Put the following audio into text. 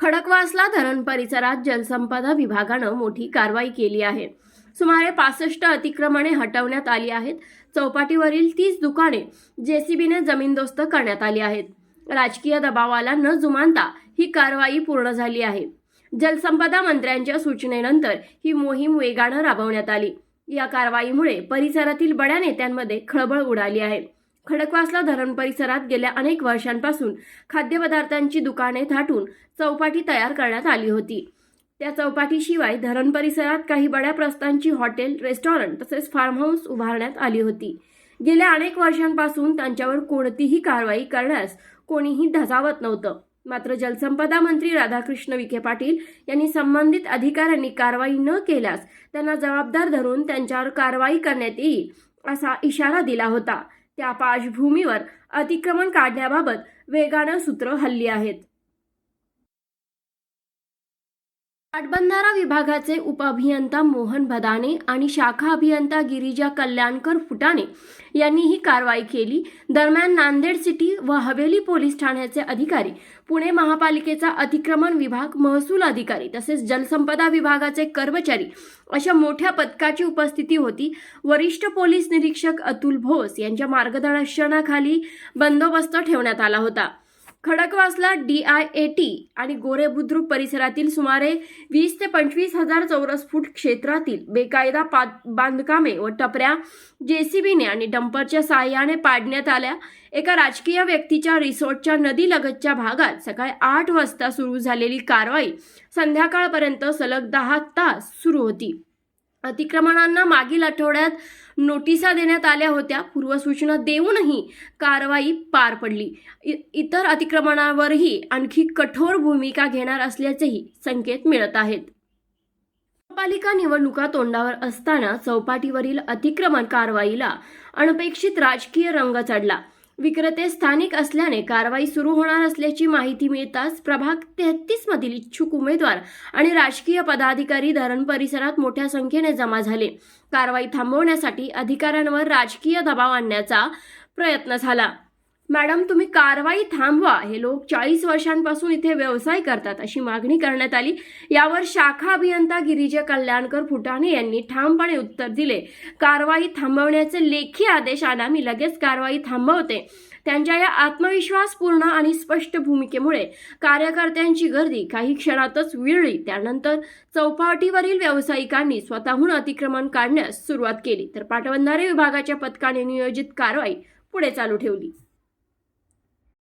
खडकवासला धरण परिसरात जलसंपदा विभागानं मोठी कारवाई केली आहे. सुमारे पासष्ट अतिक्रमणे हटवण्यात आली आहेत. चौपाटीवरील तीस दुकाने जेसीबीने जमीनदोस्त करण्यात आली आहेत. राजकीय दबावाला न जुमानता ही कारवाई पूर्ण झाली आहे. जलसंपदा मंत्र्यांच्या सूचनेनंतर ही मोहीम वेगानं राबवण्यात आली. या कारवाईमुळे परिसरातील बड्या नेत्यांमध्ये खळबळ उडाली आहे. खडकवासला धरण परिसरात गेल्या अनेक वर्षांपासून खाद्यपदार्थांची दुकाने थाटून चौपाटी तयार करण्यात आली होती. त्या चौपाटीशिवाय धरण परिसरात काही बड्या प्रस्तांची हॉटेल रेस्टॉरंट तसेच फार्म हाऊस उभारण्यात आली होती. गेल्या अनेक वर्षांपासून त्यांच्यावर कोणतीही कारवाई करण्यास कोणीही धजावत नव्हतं. मात्र जलसंपदा मंत्री राधाकृष्ण विखे पाटील यांनी संबंधित अधिकाऱ्यांनी कारवाई न केल्यास त्यांना जबाबदार धरून त्यांच्यावर कारवाई करण्यात येईल असा इशारा दिला होता. त्या पार्श्वभूमीवर अतिक्रमण काढण्याबाबत वेगानं सूत्र हल्ली आहेत. पाटबंधारा विभागाचे उपअभियंता मोहन भदाने आणि शाखा अभियंता गिरिजा कल्याणकर फुटाणे यांनी ही कारवाई केली. दरम्यान नांदेड सिटी व हवेली पोलीस ठाण्याचे अधिकारी पुणे महापालिकेचा अतिक्रमण विभाग महसूल अधिकारी तसेच जलसंपदा विभागाचे कर्मचारी अशा मोठ्या पथकाची उपस्थिती होती. वरिष्ठ पोलीस निरीक्षक अतुल भोस यांच्या मार्गदर्शनाखाली बंदोबस्त ठेवण्यात आला होता. Khadakwasla D I A T आणि गोरे बुद्रुक परिसरातील सुमारे वीस ते पंचवीस हजार चौरस फूट क्षेत्रातील बेकायदा बांधकामे व टपऱ्या जेसीबीने आणि डंपरच्या साहाय्याने पाडण्यात आल्या. एका राजकीय व्यक्तीच्या रिसॉर्टच्या नदीलगतच्या भागात सकाळी आठ वाजता सुरू झालेली कारवाई संध्याकाळपर्यंत सलग दहा तास सुरू होती. अतिक्रमणांना मागील आठवड्यात नोटिसा देण्यात आल्या होत्या. पूर्वसूचना देऊनही कारवाई पार पडली. इ- इतर अतिक्रमणावरही आणखी कठोर भूमिका घेणार असल्याचेही संकेत मिळत आहेत. पालिका निवडणुका तोंडावर असताना चौपाटीवरील अतिक्रमण कारवाईला अनपेक्षित राजकीय रंग चढला. विक्रेते स्थानिक असल्याने कारवाई सुरू होणार असल्याची माहिती मिळताच प्रभाग तेहतीस मधील इच्छुक उमेदवार आणि राजकीय पदाधिकारी धरण परिसरात मोठ्या संख्येने जमा झाले. कारवाई थांबवण्यासाठी अधिकाऱ्यांवर राजकीय दबाव आणण्याचा प्रयत्न झाला. मॅडम तुम्ही कारवाई थांबवा. हे लोक चाळीस वर्षांपासून इथे व्यवसाय करतात अशी मागणी करण्यात आली. यावर शाखा अभियंता गिरिजा कल्याणकर फुटाणे यांनी ठामपणे उत्तर दिले. कारवाई थांबवण्याचे लेखी आदेश आला मी लगेच कारवाई थांबवते. त्यांच्या या आत्मविश्वासपूर्ण आणि स्पष्ट भूमिकेमुळे कार्यकर्त्यांची गर्दी काही क्षणातच विरळी. त्यानंतर चौपाटीवरील व्यावसायिकांनी स्वतःहून अतिक्रमण काढण्यास सुरुवात केली. तर पाटबंधारे विभागाच्या पथकाने नियोजित कारवाई पुढे चालू ठेवली.